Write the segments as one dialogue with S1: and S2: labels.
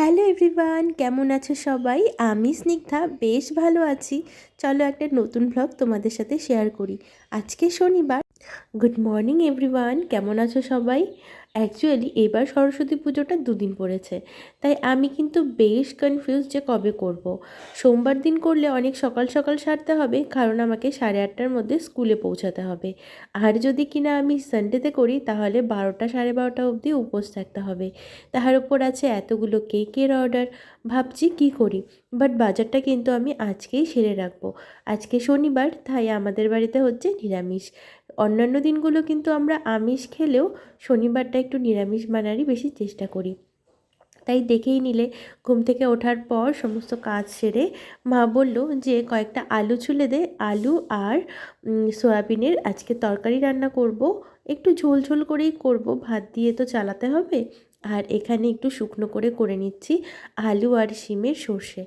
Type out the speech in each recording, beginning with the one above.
S1: Hello everyone, কেমন আছো সবাই? আমি স্নিগ্ধা, বেশ ভালো আছি। চলো একটা নতুন ভ্লগ তোমাদের সাথে শেয়ার করি। আজকে শনিবার। গুড মর্নিং এভরিওয়ান কেমন আছো সবাই? অ্যাকচুয়ালি এবার সরস্বতী পুজোটা দুদিন পড়েছে। তাই আমি কিন্তু বেশ কনফিউজ যে কবে করব। সোমবার দিন করলে অনেক সকাল সকাল সারতে হবে, কারণ আমাকে সাড়ে আটটার মধ্যে স্কুলে পৌঁছাতে হবে। আর যদি কিনা আমি সানডেতে করি, তাহলে বারোটা সাড়ে বারোটা অবধি উপোস থাকতে হবে। তাহার উপর আছে এতগুলো কেকের অর্ডার ভাবছি কি করি? বাট বাজারটা কিন্তু আমি আজকেই সেরে রাখব। আজকে শনিবার, তাই আমাদের বাড়িতে হচ্ছে নিরামিষ। অন্যান্য দিনগুলো কিন্তু আমরা আমিষ খেলেও শনিবারটা একটু নিরামিষ মানারই বেশি চেষ্টা করি। তাই দেখেই নিলে, ঘুম থেকে ওঠার পর সমস্ত কাজ সেরে মা বলল যে, কয়েকটা আলু ছুলে দে, আলু আর সয়াবিনের আজকে তরকারি রান্না করব। একটু ঝোল ঝোল করেই করব, ভাত দিয়ে তো চালাতে হবে। আর এখানে একটু শুকনো করে করে নিচ্ছি আলু আর শিমের সর্ষে।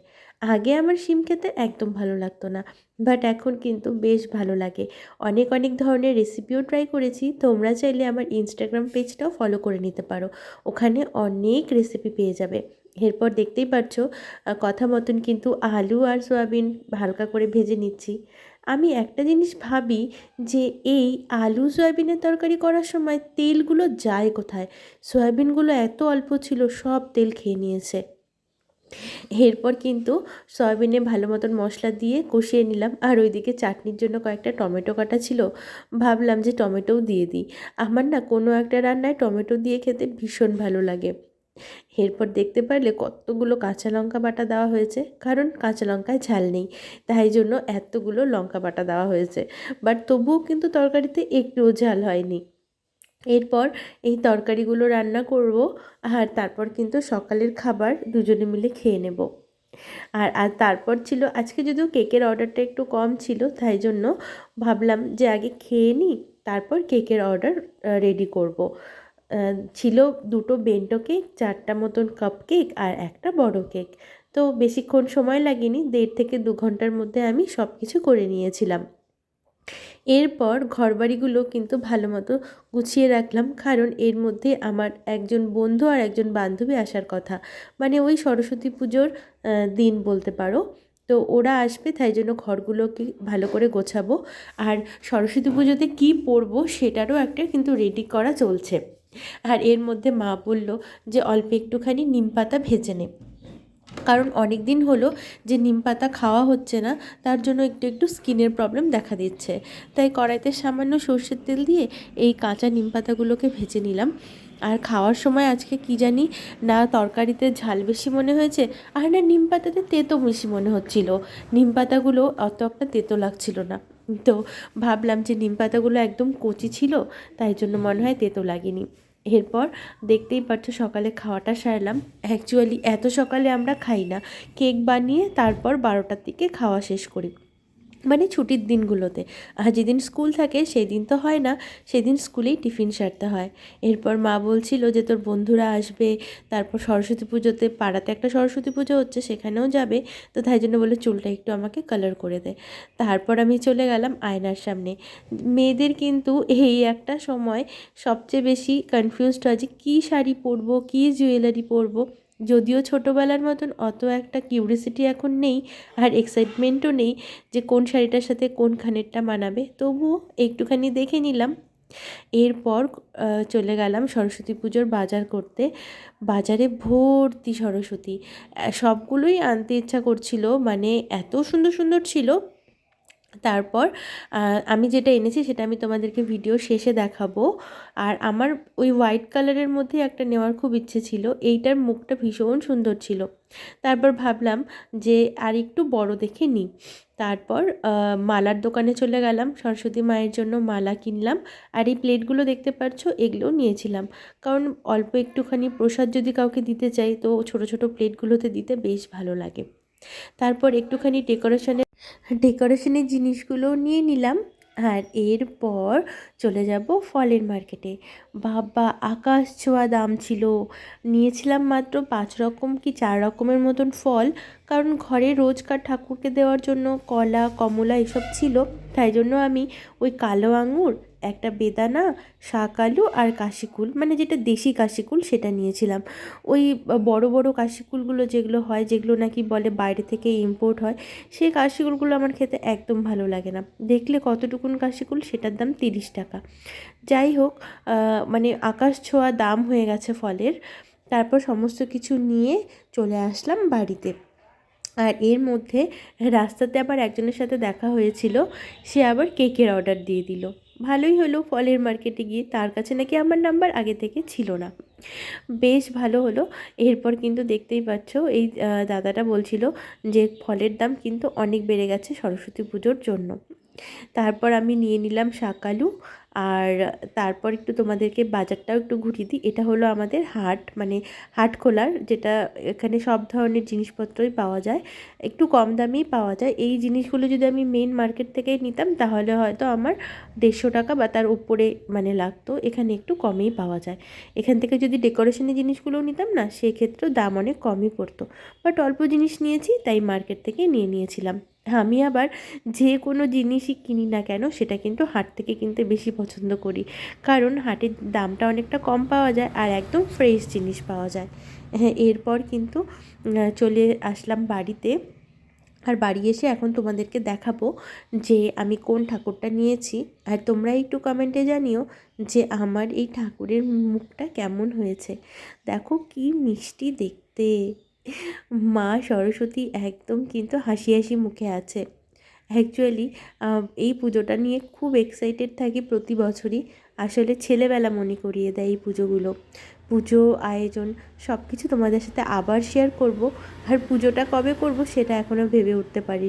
S1: আগে আমার শিম খেতে একদম ভালো লাগতো না বাট এখন কিন্তু বেশ ভালো লাগে। অনেক অনেক ধরনের রেসিপিও ট্রাই করেছি, তোমরা চাইলে আমার ইনস্টাগ্রাম পেজটাও ফলো করে নিতে পারো। ওখানে অনেক রেসিপি পেয়ে যাবে। এরপর দেখতেই পাচ্ছ কথা মতন কিন্তু আলু আর সয়াবিন হালকা করে ভেজে নিচ্ছি। আমি একটা জিনিস ভাবি যে, এই আলু সয়াবিনের তরকারি করার সময় তেলগুলো যায় কোথায়? সয়াবিনগুলো এত অল্প ছিল, সব তেল খেয়ে নিয়েছে। এরপর কিন্তু সয়াবিনে ভালো মতন মশলা দিয়ে কষিয়ে নিলাম। আর ওইদিকে চাটনির জন্য কয়েকটা টমেটো কাটা ছিল। ভাবলাম যে টমেটোও দিয়ে দিই। আমার না কোনো একটা রান্নায় টমেটো দিয়ে খেতে ভীষণ ভালো লাগে। এরপর দেখতে পারলে কতগুলো কাঁচা লঙ্কা বাটা দেওয়া হয়েছে। কারণ কাঁচা লঙ্কায় ঝাল নেই। তাই জন্য এতগুলো লঙ্কা বাটা দেওয়া হয়েছে। বাট তবুও কিন্তু তরকারিতে একটুও ঝাল হয়নি। এরপর এই তরকারিগুলো রান্না করব আর তারপর কিন্তু সকালের খাবার দুজনে মিলে খেয়ে নেব। আর আর তারপর ছিল, আজকে যদিও কেকের অর্ডারটা একটু কম ছিল, তাই জন্য ভাবলাম যে আগে খেয়ে নিই, তারপর কেকের অর্ডার রেডি করব। ছিল দুটো বেন্টো কেক, চারটা মতন কাপ কেক আর একটা বড় কেক। তো বেশিক্ষণ সময় লাগেনি, দেড় থেকে দু ঘণ্টার মধ্যে আমি সব কিছু করে নিয়েছিলাম। এরপর ঘরবাড়িগুলো কিন্তু ভালো মতো গুছিয়ে রাখলাম, কারণ এর মধ্যে আমার একজন বন্ধু আর একজন বান্ধবী আসার কথা। মানে ওই সরস্বতী পুজোর দিন বলতে পারো। তো ওরা আসবে, তাই জন্য ঘরগুলোকে ভালো করে গোছাবো। আর সরস্বতী পুজোতে কী পরবো সেটারও একটা কিন্তু রেডি করা চলছে। আর এর মধ্যে মা বলল যে, অল্প একটুখানি নিম পাতা ভেজে নে। কারণ অনেক দিন হলো যে নিম পাতা খাওয়া হচ্ছে না, তার জন্য একটু একটু স্কিনের প্রবলেম দেখা দিচ্ছে। তাই কড়াইতে সামান্য সর্ষের তেল দিয়ে এই কাঁচা নিম পাতাগুলোকে ভেজে নিলাম। আর খাওয়ার সময় আজকে কি জানি না তরকারিতে ঝাল বেশি মনে হয়েছে, আর না নিম পাতাতে তেতো বেশি মনে হচ্ছিল। নিম পাতাগুলো অত একটা তেতো লাগছিল না। তো ভাবলাম যে নিম পাতাগুলো একদম কচি ছিল, তাই জন্য মনে হয় তেতো লাগেনি। এরপর দেখতেই পাচ্ছ সকালে খাওয়াটা সারলাম। অ্যাকচুয়ালি এত সকালে আমরা খাই না। কেক বানিয়ে তারপর বারোটার দিকে খাওয়া শেষ করি। মানে ছুটির দিনগুলোতে। আর যেদিন স্কুল থাকে সেই দিন তো হয় না, সেদিন স্কুলেই টিফিন সারতে হয়। এরপর মা বলছিল যে, তোর বন্ধুরা আসবে, তারপর সরস্বতী পুজোতে পাড়াতে একটা সরস্বতী পুজো হচ্ছে, সেখানেও যাবে। তো তাই জন্য বলে, চুলটা একটু আমাকে কালার করে দে। তারপর আমি চলে গেলাম আয়নার সামনে। মেয়েদের কিন্তু এই একটা সময় সবচেয়ে বেশি কনফিউজড হয় যে, কী শাড়ি পরবো, কী জুয়েলারি পরবো? যদিও ছোটোবেলার মতন অত একটা কিউরিসিটি এখন নেই আর এক্সাইটমেন্টও নেই যে কোন শাড়িটার সাথে কোন খানেরটা মানাবে। তবুও একটুখানি দেখে নিলাম। এরপর চলে গেলাম সরস্বতী পুজোর বাজার করতে। বাজারে ভর্তি সরস্বতী। সবগুলোই আনতে ইচ্ছা করছিল। মানে এত সুন্দর সুন্দর ছিল তারপর আমি যেটা এনেছি সেটা আমি তোমাদেরকে ভিডিও শেষে দেখাবো। আর আমার ওই হোয়াইট কালারের মধ্যে একটা নেওয়ার খুব ইচ্ছে ছিল, এইটার মুখটা ভীষণ সুন্দর ছিল। তারপর ভাবলাম যে আর একটু বড় দেখে নিই। তারপর মালার দোকানে চলে গেলাম, সরস্বতী মায়ের জন্য মালা কিনলাম। আর এই প্লেটগুলো দেখতে পাচ্ছ এগুলোও নিয়েছিলাম। কারণ অল্প একটুখানি প্রসাদ যদি কাউকে দিতে চাই, তো ছোট ছোট প্লেটগুলোতে দিতে বেশ ভালো লাগে। তারপর একটুখানি ডেকোরেশনের ডেকোরেশনের জিনিসগুলো নিয়ে নিলাম। আর এরপর চলে যাব ফলের মার্কেটে বাবা, আকাশ ছোঁয়া দাম ছিল। নিয়েছিলাম মাত্র পাঁচ রকম কি চার রকমের মতন ফল। কারণ ঘরে রোজকার ঠাকুরকে দেওয়ার জন্য কলা, কমলা এসব ছিল। তাই জন্য আমি ওই কালো আঙুর একটা বেদানা, শাক আলু আর কাশিকুল মানে যেটা দেশি কাশিকুল সেটা নিয়েছিলাম। ওই বড় বড় কাশিকুলগুলো যেগুলো হয়, যেগুলো নাকি বলে বাইরে থেকে ইম্পোর্ট হয়, সেই কাশিকুলগুলো আমার খেতে একদম ভালো লাগে না। দেখলে কতটুকুন কাশিকুল? সেটার দাম তিরিশ টাকা। যাই হোক মানে আকাশ ছোঁয়া দাম হয়ে গেছে ফলের। তারপর সমস্ত কিছু নিয়ে চলে আসলাম বাড়িতে। আর এর মধ্যে রাস্তাতে আবার একজনের সাথে দেখা হয়েছিল, সে আবার কেকের অর্ডার দিয়ে দিল। ভালোই হলো ফলের মার্কেটে গিয়ে। তার কাছে নাকি আমার নাম্বার আগে থেকে ছিল না। বেশ ভালো হলো। এরপর কিন্তু দেখতেই পাচ্ছ, এই দাদাটা বলছিল যে ফলের দাম কিন্তু অনেক বেড়ে গেছে সরস্বতী পুজোর জন্য। তারপর আমি নিয়ে নিলাম শাকালু আর তারপর একটু তোমাদেরকে বাজারটাও একটু ঘুরিয়ে দিই। এটা হলো আমাদের হাট মানে হাট খোলার যেটা এখানে সব ধরনের জিনিসপত্রই পাওয়া যায়। একটু কম দামেই পাওয়া যায়। এই জিনিসগুলো যদি আমি মেন মার্কেট থেকে নিতাম, তাহলে হয়তো আমার দেড়শো টাকা বা তার উপরে মানে লাগতো। এখানে একটু কমেই পাওয়া যায়। এখান থেকে যদি ডেকোরেশনের জিনিসগুলো নিতাম না, সেক্ষেত্রেও দাম অনেক কমই পড়তো। বাট অল্প জিনিস নিয়েছি, তাই মার্কেট থেকে নিয়ে নিয়েছিলাম। আমি আবার যে কোনো জিনিসই কিনি না কেন, সেটা কিন্তু হাট থেকে কিনতে বেশি পছন্দ করি। কারণ হাটের দামটা অনেকটা কম পাওয়া যায় আর একদম ফ্রেশ জিনিস পাওয়া যায়। হ্যাঁ এরপর কিন্তু চলে আসলাম বাড়িতে। আর বাড়ি এসে এখন তোমাদেরকে দেখাবো যে আমি কোন ঠাকুরটা নিয়েছি। আর তোমরা একটু কমেন্টে জানিও যে আমার এই ঠাকুরের মুখটা কেমন হয়েছে। দেখো কি মিষ্টি দেখতে। মা সরস্বতী একদম কিন্তু হাসি হাসি মুখে আছে। অ্যাকচুয়ালি এই পুজোটা নিয়ে খুব এক্সাইটেড থাকি প্রতি বছরই। আসলে ছেলেবেলা মনে করিয়ে দেয় এই পুজোগুলো। পুজো, আয়োজন সব কিছু তোমাদের সাথে আবার শেয়ার করব। আর পুজোটা কবে করব সেটা এখনও ভেবে উঠতে পারি